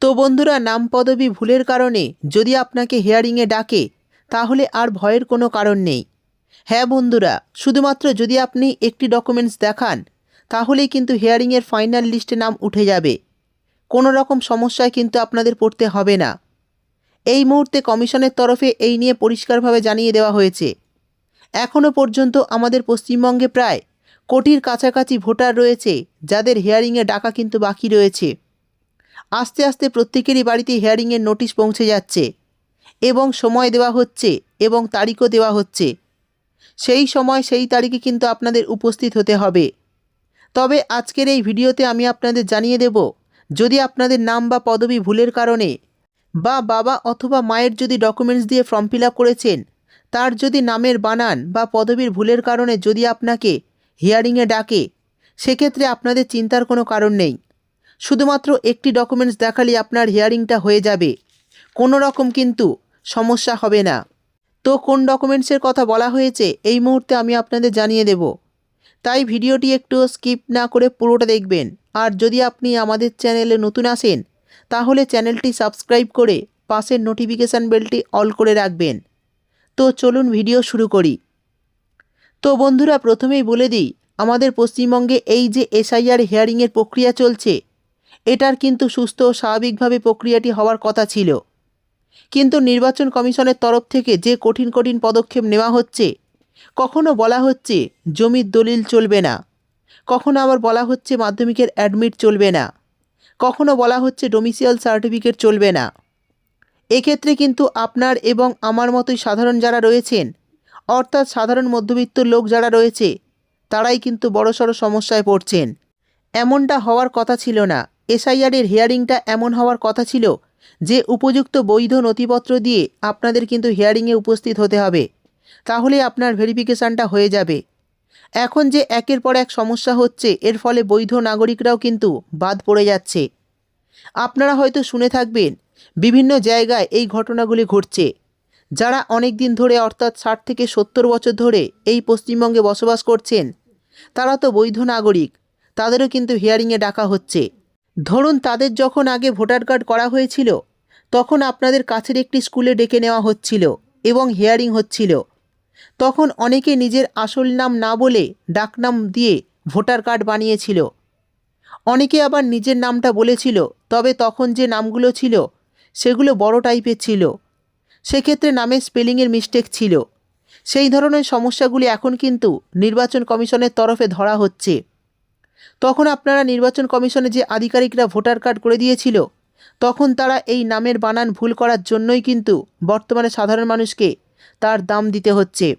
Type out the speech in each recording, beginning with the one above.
তো বন্ধুরা, নাম পদবি ভুলের কারণে যদি আপনাকে হিয়ারিংয়ে ডাকে, তাহলে আর ভয়ের কোনো কারণ নেই। হ্যাঁ বন্ধুরা, শুধুমাত্র যদি আপনি একটি ডকুমেন্টস দেখান, তাহলেই কিন্তু হিয়ারিংয়ের ফাইনাল লিস্টে নাম উঠে যাবে। কোনো রকম সমস্যায় কিন্তু আপনাদের পড়তে হবে না। এই মুহূর্তে কমিশনের তরফে এই নিয়ে পরিষ্কারভাবে জানিয়ে দেওয়া হয়েছে। এখনও পর্যন্ত আমাদের পশ্চিমবঙ্গে প্রায় কোটির কাছাকাছি ভোটার রয়েছে, যাদের হিয়ারিংয়ে ডাকা কিন্তু বাকি রয়েছে। আস্তে আস্তে প্রত্যেকেরই বাড়িতে হিয়ারিংয়ের নোটিশ পৌঁছে যাচ্ছে এবং সময় দেওয়া হচ্ছে এবং তারিখও দেওয়া হচ্ছে। সেই সময় সেই তারিখে কিন্তু আপনাদের উপস্থিত হতে হবে। তবে আজকের এই ভিডিওতে আমি আপনাদের জানিয়ে দেব, যদি আপনাদের নাম বা পদবি ভুলের কারণে বা বাবা অথবা মায়ের যদি ডকুমেন্টস দিয়ে ফর্ম ফিল করেছেন, তার যদি নামের বানান বা পদবীর ভুলের কারণে যদি আপনাকে হিয়ারিংয়ে ডাকে, সেক্ষেত্রে আপনাদের চিন্তার কোনো কারণ নেই। শুধুমাত্র একটি ডকুমেন্টস দেখালেই আপনার হিয়ারিংটা হয়ে যাবে। কোনো রকম কিন্তু সমস্যা হবে না। তো কোন ডকুমেন্টসের কথা বলা হয়েছে, এই মুহূর্তে আমি আপনাদের জানিয়ে দেব। তাই ভিডিওটি একটু স্কিপ না করে পুরোটা দেখবেন। আর যদি আপনি আমাদের চ্যানেলে নতুন আসেন, তাহলে চ্যানেলটি সাবস্ক্রাইব করে পাশের নোটিফিকেশান বেলটি অল করে রাখবেন। তো চলুন ভিডিও শুরু করি। তো বন্ধুরা, প্রথমেই বলে দিই, আমাদের পশ্চিমবঙ্গে এই যে এসআইআর হিয়ারিংয়ের প্রক্রিয়া চলছে এটার কিন্তু সুস্থ ও স্বাভাবিকভাবে প্রক্রিয়াটি হওয়ার কথা ছিল। কিন্তু নির্বাচন কমিশনের তরফ থেকে যে কঠিন কঠিন পদক্ষেপ নেওয়া হচ্ছে, কখনো বলা হচ্ছে জমির দলিল চলবে না, কখনো আবার বলা হচ্ছে মাধ্যমিকের অ্যাডমিট চলবে না, কখনো বলা হচ্ছে ডোমিসিয়াল সার্টিফিকেট চলবে না। এক্ষেত্রে কিন্তু আপনার এবং আমার মতোই সাধারণ যারা রয়েছেন, অর্থাৎ সাধারণ মধ্যবিত্ত লোক যারা রয়েছে, তারাই কিন্তু বড়সড় সমস্যায় পড়ছেন। এমনটা হওয়ার কথা ছিল না। এসআইআরের হিয়ারিংটা এমন হওয়ার কথা ছিল যে উপযুক্ত বৈধ নথিপত্র দিয়ে আপনাদের কিন্তু হিয়ারিংয়ে উপস্থিত হতে হবে। তাহলে আপনার ভেরিফিকেশানটা হয়ে যাবে। এখন যে একের পর এক সমস্যা হচ্ছে, এর ফলে বৈধ নাগরিকরাও কিন্তু বাদ পড়ে যাচ্ছে। আপনারা হয়তো শুনে থাকবেন, বিভিন্ন জায়গায় এই ঘটনাগুলি ঘটছে। যারা অনেক দিন ধরে, অর্থাৎ ষাট থেকে সত্তর বছর ধরে এই পশ্চিমবঙ্গে বসবাস করছেন, তারা তো বৈধ নাগরিক, তাদেরও কিন্তু হিয়ারিংয়ে ডাকা হচ্ছে। ধরুন তাদের যখন আগে ভোটার কার্ড করা হয়েছিল, তখন আপনাদের কাছের একটি স্কুলে ডেকে নেওয়া হচ্ছিল এবং হিয়ারিং হচ্ছিল। তখন অনেকে নিজের আসল নাম না বলে ডাকনাম দিয়ে ভোটার কার্ড বানিয়েছিল। অনেকে আবার নিজের নামটা বলেছিল, তবে তখন যে নামগুলো ছিল, সেগুলো বড় টাইপের ছিল। সেক্ষেত্রে নামের স্পেলিংয়ের মিস্টেক ছিল। সেই ধরনের সমস্যাগুলি এখন কিন্তু নির্বাচন কমিশনের তরফে ধরা হচ্ছে। তখন আপনারা নির্বাচন কমিশনে যে আধিকারিকরা ভোটার কার্ড করে দিয়েছিল, তখন তারা এই নামের বানান ভুল করার জন্যই কিন্তু বর্তমানে সাধারণ মানুষকে তার দাম দিতে হচ্ছে।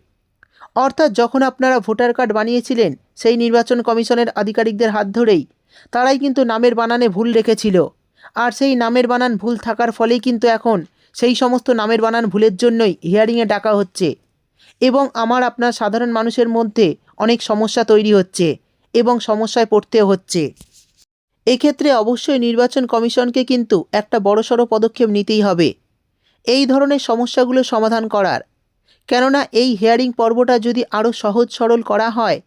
অর্থাৎ যখন আপনারা ভোটার কার্ড বানিয়েছিলেন, সেই নির্বাচন কমিশনের আধিকারিকদের হাত ধরেই তারাই কিন্তু নামের বানানে ভুল রেখেছিল। আর সেই নামের বানান ভুল থাকার ফলেই কিন্তু এখন সেই সমস্ত নামের বানান ভুলের জন্যই হিয়ারিংয়ে ডাকা হচ্ছে। এবং আমার আপনার সাধারণ মানুষের মধ্যে অনেক সমস্যা তৈরি হচ্ছে। এবং সমস্যায় পড়তেও হচ্ছে। এক্ষেত্রে অবশ্যই নির্বাচন কমিশনকে কিন্তু একটা বড়সড় পদক্ষেপ নিতেই হবে। এই ধরনের সমস্যাগুলো সমাধান করার। কেননা এই হেয়ারিং পর্বটা যদি আরও সহজ সরল করা হয়,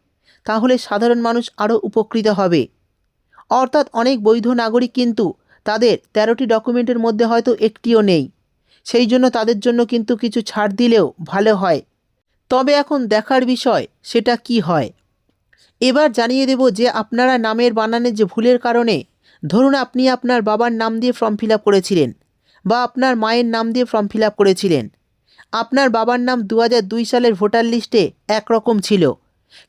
তাহলে সাধারণ মানুষ আরও উপকৃত হবে। অর্থাৎ অনেক বৈধ নাগরিক কিন্তু তাদের তেরোটি ডকুমেন্টের মধ্যে হয়তো একটিও নেই। সেই জন্য তাদের জন্য কিন্তু কিছু ছাড় দিলেও ভালো হয়। তবে এখন দেখার বিষয়, সেটা কি হয়? এবার জানিয়ে দেব যে আপনারা নামের বানানের যে ভুলের কারণে, ধরুন আপনি আপনার বাবার নাম দিয়ে ফর্ম ফিল করেছিলেন বা আপনার মায়ের নাম দিয়ে ফর্ম ফিল করেছিলেন। আপনার বাবার নাম দু সালের ভোটার লিস্টে একরকম ছিল,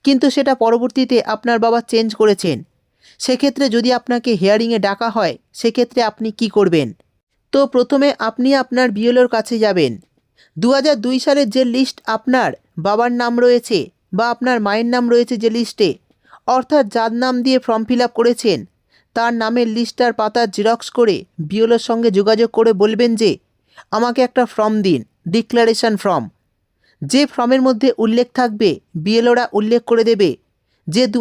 কিন্তু সেটা পরবর্তীতে আপনার বাবা চেঞ্জ করেছেন। সেক্ষেত্রে যদি আপনাকে হিয়ারিংয়ে ডাকা হয়, সেক্ষেত্রে আপনি কি করবেন? তো প্রথমে আপনি আপনার বিএলওর কাছে যাবেন। দু সালের যে লিস্ট আপনার বাবার নাম রয়েছে বা আপনার মায়ের নাম রয়েছে যে লিস্টে অর্থাৎ যার নাম দিয়ে ফর্ম ফিল করেছেন, তার নামের লিস্টার পাতার জেরক্স করে বিএলওর সঙ্গে যোগাযোগ করে বলবেন যে, আমাকে একটা ফর্ম দিন ডিক্লারেশন ফর্ম যে ফর্মের মধ্যে উল্লেখ থাকবে বিএলওরা উল্লেখ করে দেবে যে দু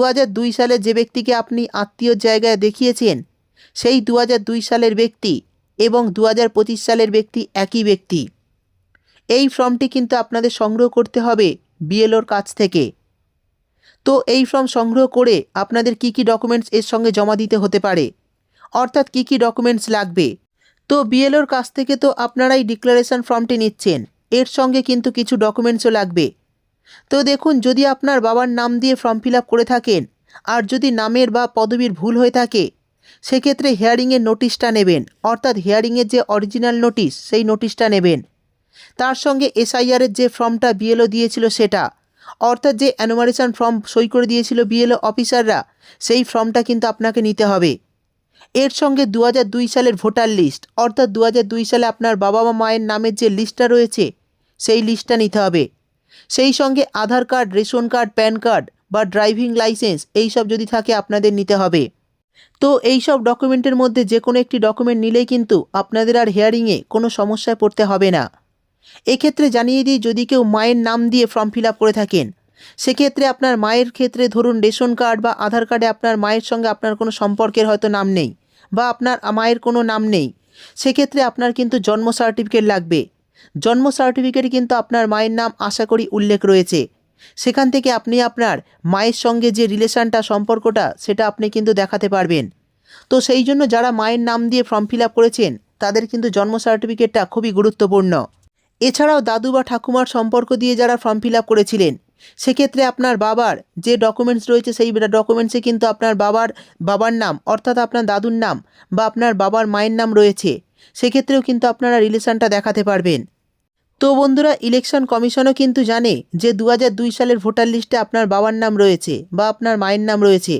সালে যে ব্যক্তিকে আপনি আত্মীয় জায়গায় দেখিয়েছেন, সেই দু সালের ব্যক্তি এবং দু সালের ব্যক্তি একই ব্যক্তি। এই ফর্মটি কিন্তু আপনাদের সংগ্রহ করতে হবে। বিএলওর কাছ থেকে। তো এই ফর্ম সংগ্রহ করে আপনাদের কি কি ডকুমেন্টস এর সঙ্গে জমা দিতে হতে পারে? অর্থাৎ কি কি ডকুমেন্টস লাগবে? তো বিএলওর কাছ থেকে তো আপনারাই ডিক্লারেশন ফর্মটি নিচ্ছেন। এর সঙ্গে কিন্তু কিছু ডকুমেন্টসও লাগবে। তো দেখুন, যদি আপনার বাবার নাম দিয়ে ফর্ম ফিল করে থাকেন, আর যদি নামের বা পদবীর ভুল হয়ে থাকে, সেক্ষেত্রে হিয়ারিংয়ের নোটিশটা নেবেন। অর্থাৎ হিয়ারিংয়ের যে অরিজিনাল নোটিশ সেই নোটিশটা নেবেন। তার সঙ্গে এসআইআরের যে ফর্মটা বিএলও দিয়েছিল সেটা। অর্থাৎ যে অ্যানোমারেশন ফর্ম সই করে দিয়েছিল বিএলও অফিসাররা সেই ফর্মটা কিন্তু আপনাকে নিতে হবে। এর সঙ্গে দু দুই সালের ভোটার লিস্ট অর্থাৎ দু দুই সালে আপনার বাবা মা মায়ের নামের যে লিস্টটা রয়েছে, সেই লিস্টটা নিতে হবে। সেই সঙ্গে Aadhaar card, ration card, PAN card বা ড্রাইভিং লাইসেন্স এই সব যদি থাকে আপনাদের নিতে হবে। তো এই সব ডকুমেন্টের মধ্যে যে কোনো একটি ডকুমেন্ট নিলেই কিন্তু আপনাদের আর হেয়ারিংয়ে কোনো সমস্যায় পড়তে হবে না। এক্ষেত্রে জানিয়ে দিই, যদি কেউ মায়ের নাম দিয়ে ফর্ম ফিল করে থাকেন, সেক্ষেত্রে আপনার মায়ের ক্ষেত্রে ধরুন রেশন কার্ড বা আধার কার্ডে আপনার মায়ের সঙ্গে আপনার কোনো সম্পর্কের হয়তো নাম নেই বা আপনার মায়ের কোনো নাম নেই, সেক্ষেত্রে আপনার কিন্তু জন্ম সার্টিফিকেট লাগবে। জন্ম সার্টিফিকেটে কিন্তু আপনার মায়ের নাম আশা করি উল্লেখ রয়েছে। সেখান থেকে আপনি আপনার মায়ের সঙ্গে যে রিলেশনটা সম্পর্কটা, সেটা আপনি কিন্তু দেখাতে পারবেন। তো সেই জন্য যারা মায়ের নাম দিয়ে ফর্ম ফিল করেছেন, তাদের কিন্তু জন্ম সার্টিফিকেটটা খুবই গুরুত্বপূর্ণ। এছাড়াও দাদু বা ঠাকুমার সম্পর্ক দিয়ে যারা ফর্ম ফিল আপ করেছিলেন, সেক্ষেত্রে আপনার বাবার যে ডকুমেন্টস রয়েছে সেই ডকুমেন্টসে কিন্তু আপনার বাবার বাবার নাম অর্থাৎ আপনার দাদুর নাম বা আপনার বাবার মায়ের নাম রয়েছে। সেক্ষেত্রেও কিন্তু আপনারা রিলেশনটা দেখাতে পারবেন। তো বন্ধুরা ইলেকশন কমিশনও কিন্তু জানে যে দু সালের ভোটার লিস্টে আপনার বাবার নাম রয়েছে বা আপনার মায়ের নাম রয়েছে।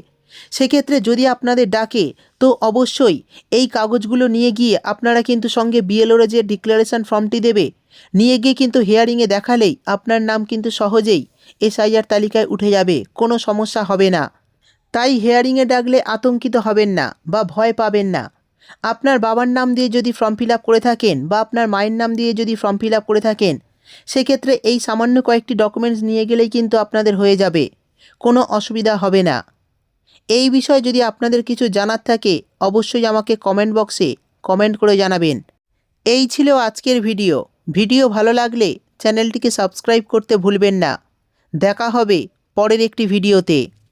সেক্ষেত্রে যদি আপনাদের ডাকে, তো অবশ্যই এই কাগজগুলো নিয়ে গিয়ে আপনারা কিন্তু সঙ্গে বিএলওর যে ডিক্লারেশন ফর্মটি দেবে, নিয়ে গিয়ে কিন্তু হিয়ারিংয়ে দেখালেই আপনার নাম কিন্তু সহজেই এসআইআর তালিকায় উঠে যাবে, কোনো সমস্যা হবে না। তাই হিয়ারিংয়ে ডাকলে আতঙ্কিত হবেন না বা ভয় পাবেন না। আপনার বাবার নাম দিয়ে যদি ফর্ম ফিল করে থাকেন বা আপনার মায়ের নাম দিয়ে যদি ফর্ম ফিল করে থাকেন, সেক্ষেত্রে এই সামান্য কয়েকটি ডকুমেন্টস নিয়ে গেলেই কিন্তু আপনাদের হয়ে যাবে, কোনো অসুবিধা হবে না। এই বিষয়ে যদি আপনাদের কিছু জানার থাকে, অবশ্যই আমাকে কমেন্ট বক্সে কমেন্ট করে জানাবেন। এই ছিল আজকের ভিডিও ভিডিও ভালো লাগলে চ্যানেলটিকে সাবস্ক্রাইব করতে ভুলবেন না। দেখা হবে পরের একটি ভিডিওতে